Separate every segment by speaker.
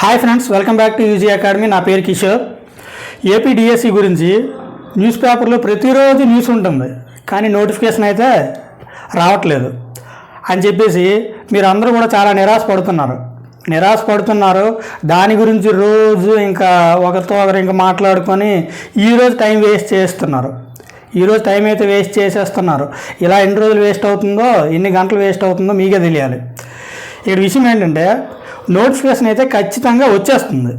Speaker 1: Hi friends welcome back to UG academy నా పేరు Kishore. AP DSC గురించి న్యూస్ పేపర్లో ప్రతిరోజు న్యూస్ ఉంటుంది కానీ నోటిఫికేషన్ అయితే రావట్లేదు. అని చెప్పేసి మీరు అందరూ కూడా చాలా నిరాశ పడుతున్నారు నిరాశ పడుతున్నారు దాని గురించి రోజు ఇంకా ఒకరితో ఒకరు ఇంకా మాట్లాడుకొని ఈరోజు టైం వేస్ట్ చేస్తున్నారు. ఈరోజు టైం అయితే వేస్ట్ చేసేస్తున్నారు. ఇలా ఎన్ని రోజులు వేస్ట్ అవుతుందో ఎన్ని గంటలు వేస్ట్ అవుతుందో మీకే తెలియాలి. ఇక్కడ విషయం ఏంటంటే నోటిఫికేషన్ అయితే ఖచ్చితంగా వచ్చేస్తుంది.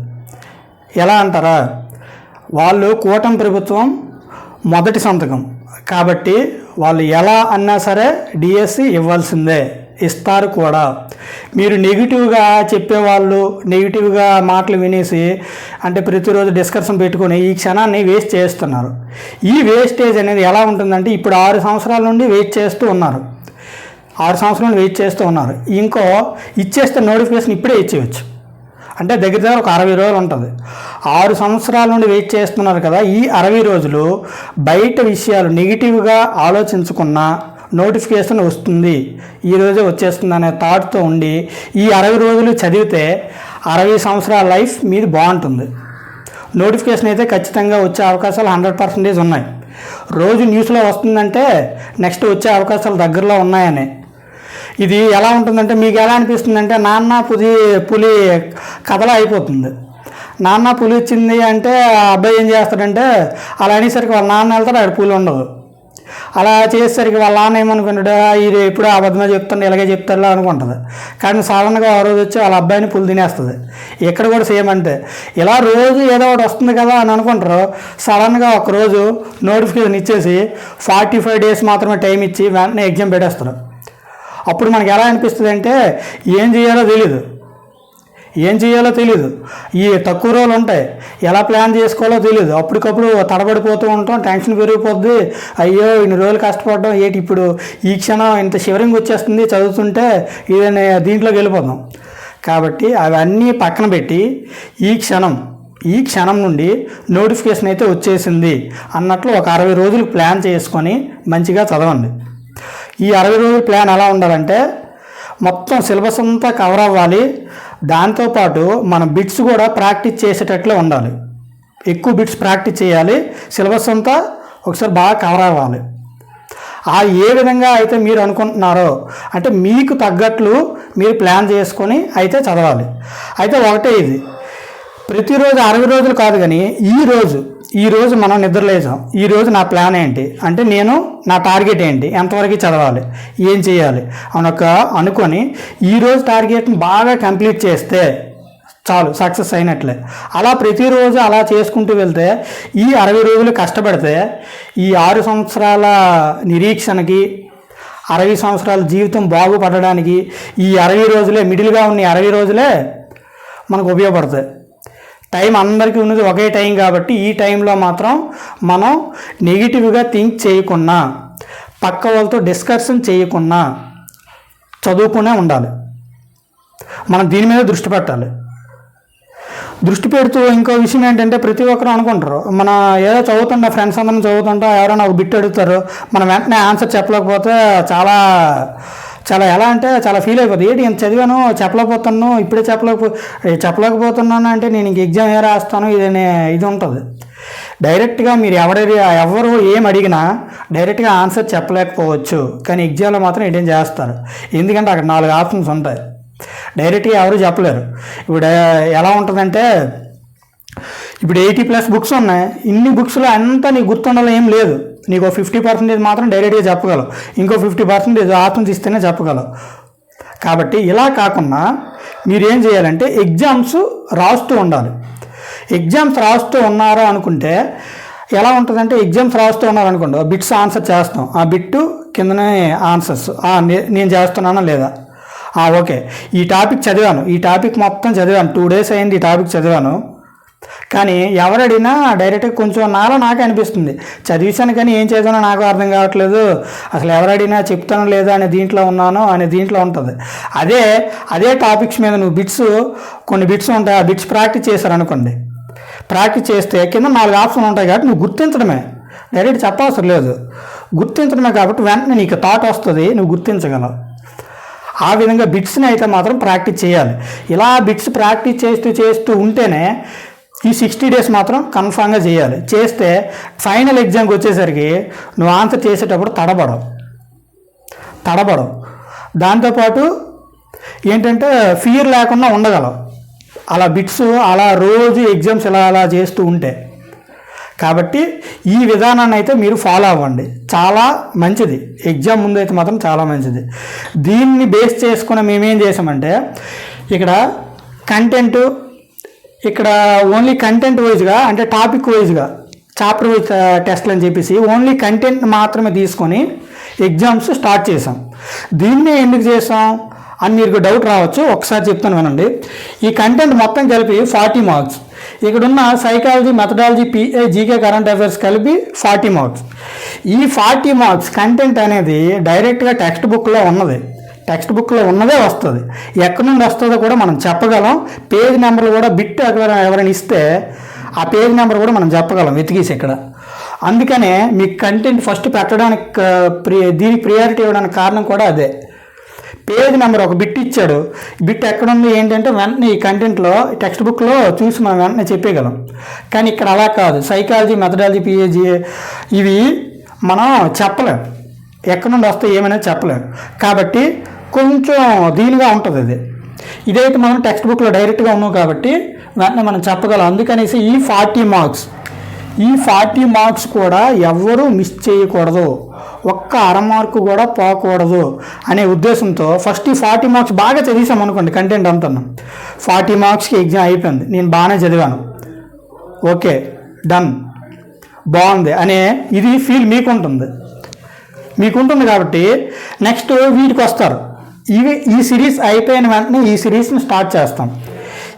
Speaker 1: ఎలా అంటారా? వాళ్ళు కూటమి ప్రభుత్వం మొదటి సంతకం. కాబట్టి వాళ్ళు ఎలా అన్నా సరే డిఎస్సి ఇవ్వాల్సిందే. ఇస్తారు కూడా. మీరు నెగిటివ్గా చెప్పేవాళ్ళు నెగిటివ్గా మాటలు వినేసి అంటే ప్రతిరోజు డిస్కషన్ పెట్టుకొని ఈ క్షణాన్ని వేస్ట్ చేస్తున్నారు. ఈ వేస్టేజ్ అనేది ఎలా ఉంటుందంటే ఇప్పుడు ఆరు సంవత్సరాల నుండి వెయిట్ చేస్తూ ఉన్నారు. ఆరు సంవత్సరాలు వెయిట్ చేస్తూ ఉన్నారు. ఇంకో ఇచ్చేస్తే నోటిఫికేషన్ ఇప్పుడే ఇచ్చేయచ్చు. అంటే దగ్గర దగ్గర ఒక అరవై రోజులు ఉంటుంది. ఆరు సంవత్సరాల నుండి వెయిట్ చేస్తున్నారు కదా ఈ అరవై రోజులు బయట విషయాలు నెగిటివ్గా ఆలోచించుకున్న నోటిఫికేషన్ వస్తుంది. ఈ రోజే వచ్చేస్తుంది అనే థాట్తో ఉండి ఈ అరవై రోజులు చదివితే అరవై సంవత్సరాల లైఫ్ మీది బాగుంటుంది. నోటిఫికేషన్ అయితే ఖచ్చితంగా వచ్చే అవకాశాలు హండ్రెడ్ పర్సెంటేజ్ ఉన్నాయి. రోజు న్యూస్లో వస్తుందంటే నెక్స్ట్ వచ్చే అవకాశాలు దగ్గరలో ఉన్నాయని. ఇది ఎలా ఉంటుందంటే మీకు ఎలా అనిపిస్తుందంటే నాన్న పులి పులి కథలో అయిపోతుంది. నాన్న పులి వచ్చింది అంటే ఆ అబ్బాయి ఏం చేస్తాడంటే అలా అనేసరికి వాళ్ళ నాన్న వెళ్తాడు ఆడ పులి ఉండదు. అలా చేసేసరికి వాళ్ళ నాన్న ఏమనుకుంటాడు ఇది ఎప్పుడు అబద్ధమే చెప్తాడు ఇలాగే చెప్తాడు అనుకుంటుంది. కానీ సడన్గా ఆ రోజు వచ్చి వాళ్ళ అబ్బాయిని పులి తినేస్తుంది. ఇక్కడ కూడా సేమ్ అంటే ఇలా రోజు ఏదో ఒకటి వస్తుంది కదా అని అనుకుంటారు. సడన్గా ఒక రోజు నోటిఫికేషన్ ఇచ్చేసి ఫార్టీ ఫైవ్ డేస్ మాత్రమే టైం ఇచ్చి వెంటనే ఎగ్జామ్ పెట్టేస్తారు. అప్పుడు మనకి ఎలా అనిపిస్తుంది అంటే ఏం చేయాలో తెలీదు. ఏం చేయాలో తెలీదు. ఈ తక్కువ రోజులు ఉంటాయి. ఎలా ప్లాన్ చేసుకోవాలో తెలియదు అప్పటికప్పుడు తడబడిపోతూ ఉంటాం. టెన్షన్ పెరిగిపోద్ది. అయ్యో ఇన్ని రోజులు కష్టపడడం. ఏంటి ఇప్పుడు ఈ క్షణం ఇంత షివరింగ్ వచ్చేస్తుంది చదువుతుంటే ఇది దీంట్లోకి వెళ్ళిపోతాం. కాబట్టి అవన్నీ పక్కన పెట్టి ఈ క్షణం ఈ క్షణం నుండి నోటిఫికేషన్ అయితే వచ్చేసింది అన్నట్లు ఒక అరవై రోజులు ప్లాన్ చేసుకొని మంచిగా చదవండి. ఈ అరవై రోజుల ప్లాన్ ఎలా ఉండాలంటే మొత్తం సిలబస్ అంతా కవర్ అవ్వాలి. దాంతోపాటు మన బిట్స్ కూడా ప్రాక్టీస్ చేసేటట్లే ఉండాలి. ఎక్కువ బిట్స్ ప్రాక్టీస్ చేయాలి. సిలబస్ అంతా ఒకసారి బాగా కవర్ అవ్వాలి. ఆ ఏ విధంగా అయితే మీరు అనుకుంటున్నారో అంటే మీకు తగ్గట్లు మీరు ప్లాన్ చేసుకొని అయితే చదవాలి. అయితే ఒకటే ఇది. ప్రతిరోజు అరవై రోజులు కాదు కానీ ఈ ఈరోజు మనం నిద్రలేసాం ఈ రోజు నా ప్లాన్ ఏంటి? అంటే నేను నా టార్గెట్ ఏంటి? ఎంతవరకు చదవాలి? ఏం చేయాలి? అనొక అనుకొని ఈ రోజు టార్గెట్ని బాగా కంప్లీట్ చేస్తే చాలు సక్సెస్ అయినట్లే. అలా ప్రతిరోజు అలా చేసుకుంటూ వెళ్తే ఈ అరవై రోజులు కష్టపడితే ఈ ఆరు సంవత్సరాల నిరీక్షణకి అరవై సంవత్సరాల జీవితం బాగుపడడానికి ఈ అరవై రోజులే మిడిల్గా ఉన్న అరవై రోజులే మనకు ఉపయోగపడతాయి. టైం అందరికీ ఉన్నది ఒకే టైం కాబట్టి ఈ టైంలో మాత్రం మనం నెగిటివ్గా థింక్ చేయకుండా పక్క వాళ్ళతో డిస్కషన్ చేయకుండా చదువుకునే ఉండాలి. మనం దీని మీద దృష్టి పెట్టాలి. దృష్టి పెడుతూ ఇంకో విషయం ఏంటంటే ప్రతి ఒక్కరు అనుకుంటారు మన ఏదో చదువుతుంటా ఫ్రెండ్స్ అందరం చదువుతుంటా ఎవరైనా ఒక బిట్ అడుగుతారు మనం వెంటనే ఆన్సర్ చెప్పలేకపోతే చాలా చాలా ఎలా అంటే చాలా ఫీల్ అయిపోతుంది ఏంటి ఇంత చదివాను చెప్పలేకపోతున్నాను ఇప్పుడే చెప్పలేకపో చెప్పలేకపోతున్నాను అంటే నేను ఇంక ఎగ్జామ్ ఏ రాస్తాను ఇది అనే- ఇది ఉంటుంది. డైరెక్ట్గా మీరు ఎవరి ఎవరు ఏం అడిగినా డైరెక్ట్గా ఆన్సర్ చెప్పలేకపోవచ్చు. కానీ ఎగ్జామ్లో మాత్రం ఇదేం చేస్తారు? ఎందుకంటే అక్కడ నాలుగు ఆప్షన్స్ ఉంటాయి. డైరెక్ట్గా ఎవరు చెప్పలేరు. ఇప్పుడు ఎలా ఉంటుందంటే ఇప్పుడు ఎయిటీ ప్లస్ బుక్స్ ఉన్నాయి. ఇన్ని బుక్స్లో అంతా నీకు గుర్తుండాలో ఏం లేదు. నీకు ఫిఫ్టీ పర్సెంటేజ్ మాత్రం డైరెక్ట్గా చెప్పగలవు. ఇంకో ఫిఫ్టీ పర్సెంటేజ్ ఆప్షన్స్ ఇస్తేనే చెప్పగలవు. కాబట్టి ఇలా కాకుండా మీరు ఏం చేయాలంటే ఎగ్జామ్స్ రాస్తూ ఉండాలి. ఎగ్జామ్స్ రాస్తూ ఉన్నారు అనుకుంటే ఎలా ఉంటుందంటే ఎగ్జామ్స్ రాస్తూ ఉన్నారు అనుకోండి బిట్స్ ఆన్సర్ చేస్తాం. ఆ బిట్టు కిందనే ఆన్సర్స్. నేను చేస్తున్నానా లేదా? ఓకే. ఈ టాపిక్ చదివాను. ఈ టాపిక్ మొత్తం చదివాను. టూ డేస్ అయింది ఈ టాపిక్ చదివాను. కానీ ఎవరు అడిగినా డైరెక్ట్గా కొంచెం నాలో నాకు అనిపిస్తుంది. చదివిశాను కానీ ఏం చేశానో నాకు అర్థం కావట్లేదు. అసలు ఎవరు అడిగినా చెప్తాను లేదా అనే దీంట్లో ఉన్నాను అనే దీంట్లో ఉంటుంది. అదే అదే టాపిక్స్ మీద నువ్వు బిట్స్ కొన్ని బిట్స్ ఉంటాయి. ఆ బిట్స్ ప్రాక్టీస్ చేశారనుకోండి ప్రాక్టీస్ చేస్తే కింద నాలుగు ఆప్షన్ ఉంటాయి కాబట్టి నువ్వు గుర్తించడమే. డైరెక్ట్ చెప్పవసరం లేదు. గుర్తించడమే కాబట్టి వెంటనే నీకు థాట్ వస్తుంది నువ్వు గుర్తించగలవు. ఆ విధంగా బిట్స్ని అయితే మాత్రం ప్రాక్టీస్ చేయాలి. ఇలా బిట్స్ ప్రాక్టీస్ చేస్తూ చేస్తూ ఉంటేనే ఈ సిక్స్టీ డేస్ మాత్రం కన్ఫామ్గా చేయాలి. చేస్తే ఫైనల్ ఎగ్జామ్కి వచ్చేసరికి నువ్వు ఆన్సర్ చేసేటప్పుడు తడబడవు. తడబడవు. దాంతోపాటు ఏంటంటే ఫియర్ లేకుండా ఉండగలవు. అలా బిట్స్ అలా రోజు ఎగ్జామ్స్ ఇలా అలా చేస్తూ ఉంటే. కాబట్టి ఈ విధానాన్ని అయితే మీరు ఫాలో అవ్వండి. చాలా మంచిది. ఎగ్జామ్ ముందు అయితే మాత్రం చాలా మంచిది. దీన్ని బేస్ చేసుకుని మేమేం చేసామంటే ఇక్కడ కంటెంట్ ఇక్కడ ఓన్లీ కంటెంట్ వైజ్గా అంటే టాపిక్ వైజ్గా చాప్టర్ వైజ్ టెస్ట్లు అని చెప్పేసి ఓన్లీ కంటెంట్ మాత్రమే తీసుకొని ఎగ్జామ్స్ స్టార్ట్ చేసాం దీన్ని ఎందుకు చేసాం అని మీకు డౌట్ రావచ్చు ఒకసారి చెప్తాను వినండి. ఈ కంటెంట్ మొత్తం కలిపి ఫార్టీ మార్క్స్ ఇక్కడున్న psychology methodology PA GK current affairs కలిపి ఫార్టీ మార్క్స్ ఈ ఫార్టీ మార్క్స్ కంటెంట్ అనేది డైరెక్ట్గా టెక్స్ట్ బుక్లో ఉన్నది. టెక్స్ట్ బుక్లో ఉన్నదే వస్తుంది. ఎక్కడి నుండి వస్తుందో కూడా మనం చెప్పగలం. పేజ్ నెంబర్లు కూడా బిట్ ఎవరైనా ఎవరైనా ఇస్తే ఆ పేజ్ నెంబర్ కూడా మనం చెప్పగలం వెతికేసి ఇక్కడ. అందుకనే మీ కంటెంట్ ఫస్ట్ పెట్టడానికి ప్రి దీనికి ప్రియారిటీ ఇవ్వడానికి కారణం కూడా అదే. పేజ్ నెంబర్ ఒక బిట్ ఇచ్చాడు. బిట్ ఎక్కడుంది ఏంటంటే వెంటనే ఈ కంటెంట్లో టెక్స్ట్ బుక్లో చూసి మనం వెంటనే చెప్పేయగలం. కానీ ఇక్కడ అలా కాదు. సైకాలజీ మెథడాలజీ పిఏజీ ఇవి మనం చెప్పలేం. ఎక్కడి నుండి వస్తే ఏమైనా చెప్పలేం. కాబట్టి కొంచెం దీనిగా ఉంటుంది ఇది ఇదైతే మనం టెక్స్ట్ బుక్లో డైరెక్ట్గా ఉన్నాం కాబట్టి వెంటనే మనం చెప్పగలం. అందుకనేసి ఈ ఫార్టీ మార్క్స్. ఈ ఫార్టీ మార్క్స్ కూడా ఎవ్వరూ మిస్ చేయకూడదు. ఒక్క అర మార్కు కూడా పోకూడదు అనే ఉద్దేశంతో ఫస్ట్ ఈ ఫార్టీ మార్క్స్ బాగా చదివాం అనుకోండి కంటెంట్ అంతా ఫార్టీ మార్క్స్కి ఎగ్జామ్ అయిపోయింది. నేను బాగానే చదివాను. ఓకే డన్ బాగుంది అనే ఇది ఫీల్ మీకుంటుంది. మీకుంటుంది కాబట్టి నెక్స్ట్ వీటికి వస్తారు ఇవి ఈ సిరీస్ అయిపోయిన వెంటనే ఈ సిరీస్ని స్టార్ట్ చేస్తాం.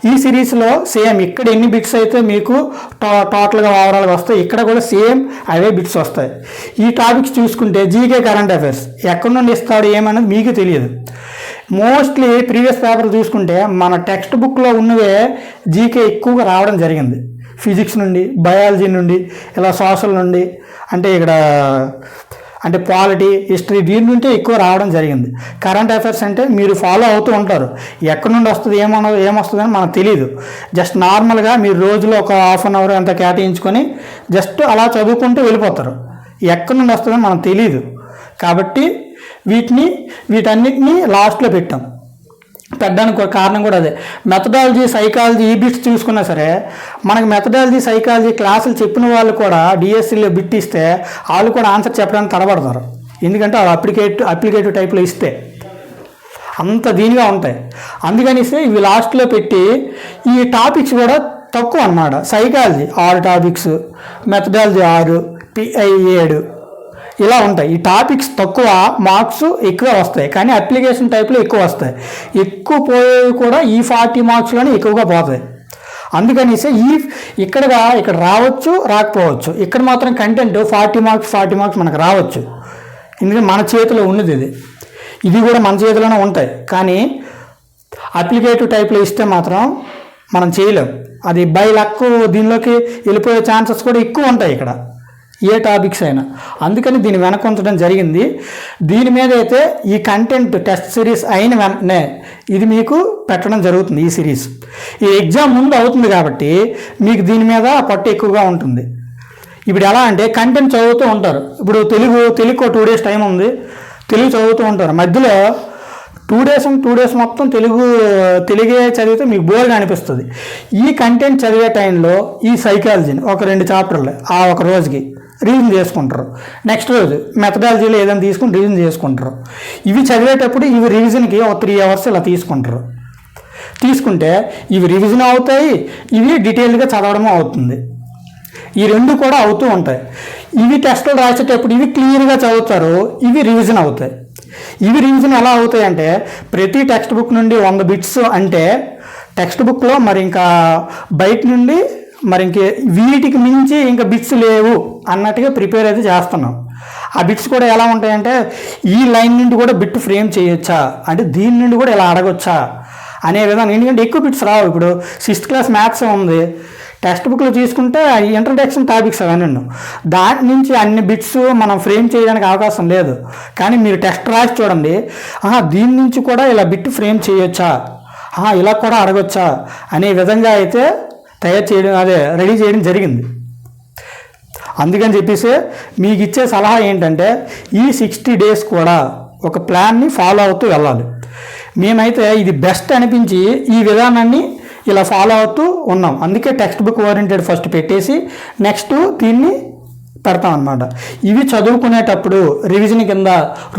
Speaker 1: ఈ సిరీస్లో సేమ్ ఇక్కడ ఎన్ని బిట్స్ అయితే మీకు టో టోటల్గా ఓవరాల్గా వస్తాయి ఇక్కడ కూడా సేమ్ అవే బిట్స్ వస్తాయి. ఈ టాపిక్స్ చూసుకుంటే జీకే కరెంట్ అఫైర్స్ ఎక్కడి నుండి ఇస్తాడు ఏమన్నది మీకు తెలియదు. మోస్ట్లీ ప్రీవియస్ పేపర్ చూసుకుంటే మన టెక్స్ట్ బుక్లో ఉన్నవే జీకే ఎక్కువగా రావడం జరిగింది. ఫిజిక్స్ నుండి బయాలజీ నుండి ఇలా సోషల్ నుండి అంటే ఇక్కడ అంటే పాలిటీ హిస్టరీ దీని నుండి ఎక్కువ రావడం జరిగింది. కరెంట్ అఫైర్స్ అంటే మీరు ఫాలో అవుతూ ఉంటారు. ఎక్కడి నుండి వస్తుంది ఏమన్నా ఏమొస్తుంది అని మనకు తెలియదు జస్ట్ నార్మల్గా మీరు రోజులో ఒక హాఫ్ అన్ అవర్ అంత కేటాయించుకొని జస్ట్ అలా చదువుకుంటూ వెళ్ళిపోతారు. ఎక్కడి నుండి వస్తుందని మనకు తెలియదు కాబట్టి వీటిని వీటన్నిటిని లాస్ట్లో పెట్టాం. పెట్టడానికి కారణం కూడా అదే. మెథడాలజీ సైకాలజీ ఈ బిట్స్ చూసుకున్నా సరే మనకి మెథడాలజీ సైకాలజీ క్లాసులు చెప్పిన వాళ్ళు కూడా డిఎస్సీలో బిట్ ఇస్తే వాళ్ళు కూడా ఆన్సర్ చెప్పడానికి తడబడతారు. ఎందుకంటే వాళ్ళు అప్లికేట్ అప్లికేటివ్ టైప్లో ఇస్తే. అంత దీనిగా ఉంటాయి. అందుకనిస్తే ఇవి లాస్ట్లో పెట్టి ఈ టాపిక్స్ కూడా తక్కువ అన్నమాట. సైకాలజీ ఆరు టాపిక్స్ మెథడాలజీ ఆరు పిఐ ఏడు. ఇలా ఉంటాయి. ఈ టాపిక్స్ తక్కువ మార్క్స్ ఎక్కువ వస్తాయి. కానీ అప్లికేషన్ టైప్లో ఎక్కువ వస్తాయి. ఎక్కువ పోయేవి కూడా ఈ ఫార్టీ మార్క్స్లోనే ఎక్కువగా పోతాయి. అందుకనేసి ఈ ఇక్కడగా ఇక్కడ రావచ్చు రాకపోవచ్చు. ఇక్కడ మాత్రం content forty marks forty marks మనకు రావచ్చు. ఎందుకంటే మన చేతిలో ఉన్నది ఇది. ఇది కూడా మన చేతిలోనే ఉంటాయి. కానీ అప్లికేటివ్ టైప్లో ఇస్తే మాత్రం మనం చేయలేం. అది బై లక్ దీనిలోకి వెళ్ళిపోయే ఛాన్సెస్ కూడా ఎక్కువ ఉంటాయి ఇక్కడ. ఏ టాపిక్స్ అయినా. అందుకని దీన్ని వెనక ఉంచడం జరిగింది. దీని మీద అయితే ఈ కంటెంట్ టెస్ట్ సిరీస్ అయిన వెంటనే ఇది మీకు పెట్టడం జరుగుతుంది ఈ సిరీస్. ఈ ఎగ్జామ్ ముందు అవుతుంది కాబట్టి మీకు దీని మీద పట్టు ఎక్కువగా ఉంటుంది. ఇప్పుడు ఎలా అంటే కంటెంట్ చదువుతూ ఉంటారు. ఇప్పుడు Telugu Telugu two days time ఉంది. తెలుగు చదువుతూ ఉంటారు. మధ్యలో టూ డేస్ టూ డేస్ మొత్తం తెలుగు తెలుగే చదివితే మీకు బోర్గా అనిపిస్తుంది. ఈ కంటెంట్ చదివే టైంలో ఈ సైకాలజీని ఒక రెండు చాప్టర్లు ఆ ఒక రోజుకి రివిజన్ చేసుకుంటారు. నెక్స్ట్ రోజు మెథడాలజీలో ఏదైనా తీసుకుని రివిజన్ చేసుకుంటారు. ఇవి చదివేటప్పుడు ఇవి రివిజన్కి ఒక త్రీ అవర్స్ ఇలా తీసుకుంటారు. తీసుకుంటే ఇవి రివిజన్ అవుతాయి ఇవి డీటెయిల్గా చదవడం అవుతుంది. ఈ రెండు కూడా అవుతూ ఉంటాయి. ఇవి టెస్టులు రాసేటప్పుడు ఇవి క్లియర్గా చదువుతారు ఇవి రివిజన్ అవుతాయి. ఇవి రివిజన్ ఎలా అవుతాయి అంటే ప్రతి టెక్స్ట్ బుక్ నుండి వంద బిట్స్ అంటే టెక్స్ట్ బుక్లో మరి ఇంకా బయట నుండి మరి ఇంక వీటికి మించి ఇంకా బిట్స్ లేవు అన్నట్టుగా ప్రిపేర్ అయితే చేస్తున్నాం. ఆ బిట్స్ కూడా ఎలా ఉంటాయంటే ఈ లైన్ నుండి కూడా బిట్ ఫ్రేమ్ చేయొచ్చా? అంటే దీని నుండి కూడా ఇలా అడగొచ్చా? అనే విధానం. ఎందుకంటే ఎక్కువ బిట్స్ రావు. ఇప్పుడు సిక్స్త్ క్లాస్ మ్యాథ్స్ ఉంది. టెక్స్ట్ బుక్లో తీసుకుంటే ఇంట్రడక్షన్ టాపిక్స్ అవన్నీ దాని నుంచి అన్ని బిట్స్ మనం ఫ్రేమ్ చేయడానికి అవకాశం లేదు. కానీ మీరు టెస్ట్ రాసి చూడండి. ఆహా, దీని నుంచి కూడా ఇలా బిట్ ఫ్రేమ్ చేయొచ్చా? ఆహా, ఇలా కూడా అడగొచ్చా? అనే విధంగా అయితే తయారు చేయడం అదే రెడీ చేయడం జరిగింది. అందుకని చెప్పేసి మీకు ఇచ్చే సలహా ఏంటంటే ఈ సిక్స్టీ డేస్ కూడా ఒక ప్లాన్ని ఫాలో అవుతూ వెళ్ళాలి. మేమైతే ఇది బెస్ట్ అనిపించి ఈ విధానాన్ని ఇలా ఫాలో అవుతూ ఉన్నాం. అందుకే టెక్స్ట్ బుక్ ఓరియంటెడ్ ఫస్ట్ పెట్టేసి నెక్స్ట్ దీన్ని పెడతాం అనమాట ఇవి చదువుకునేటప్పుడు రివిజన్ కింద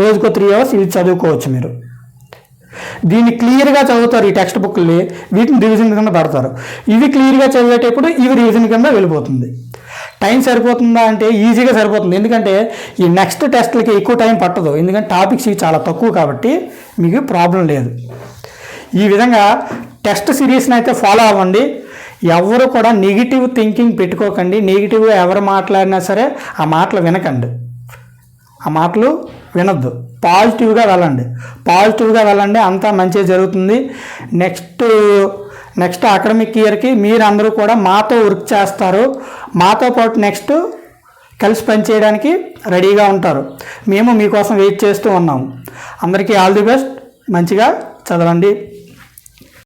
Speaker 1: రోజుకో త్రీ అవర్స్ ఇవి చదువుకోవచ్చు మీరు. దీన్ని క్లియర్గా చదువుతారు ఈ టెక్స్ట్ బుక్ని వీటిని రివిజన్ కింద పెడతారు. ఇవి క్లియర్గా చదివేటప్పుడు ఇవి రివిజన్ కింద వెళ్ళిపోతుంది. టైం సరిపోతుందా అంటే ఈజీగా సరిపోతుంది. ఎందుకంటే ఈ నెక్స్ట్ టెస్ట్లకి ఎక్కువ టైం పట్టదు. ఎందుకంటే టాపిక్స్ ఇవి చాలా తక్కువ కాబట్టి మీకు ప్రాబ్లం లేదు. ఈ విధంగా టెస్ట్ సిరీస్ని అయితే ఫాలో అవ్వండి. ఎవరు కూడా నెగిటివ్ థింకింగ్ పెట్టుకోకండి. నెగిటివ్గా ఎవరు మాట్లాడినా సరే ఆ మాటలు వినకండి. ఆ మాటలు వినొద్దు. పాజిటివ్గా వెళ్ళండి. పాజిటివ్గా వెళ్ళండి అంతా మంచిగా జరుగుతుంది. నెక్స్ట్ నెక్స్ట్ అకాడమిక్ ఇయర్కి మీరు అందరూ కూడా మాతో వర్క్ చేస్తారు. మాతో పాటు నెక్స్ట్ కలిసి పనిచేయడానికి రెడీగా ఉంటారు. మేము మీకోసం వెయిట్ చేస్తూ ఉన్నాము. అందరికీ ఆల్ ది బెస్ట్. మంచిగా చదవండి.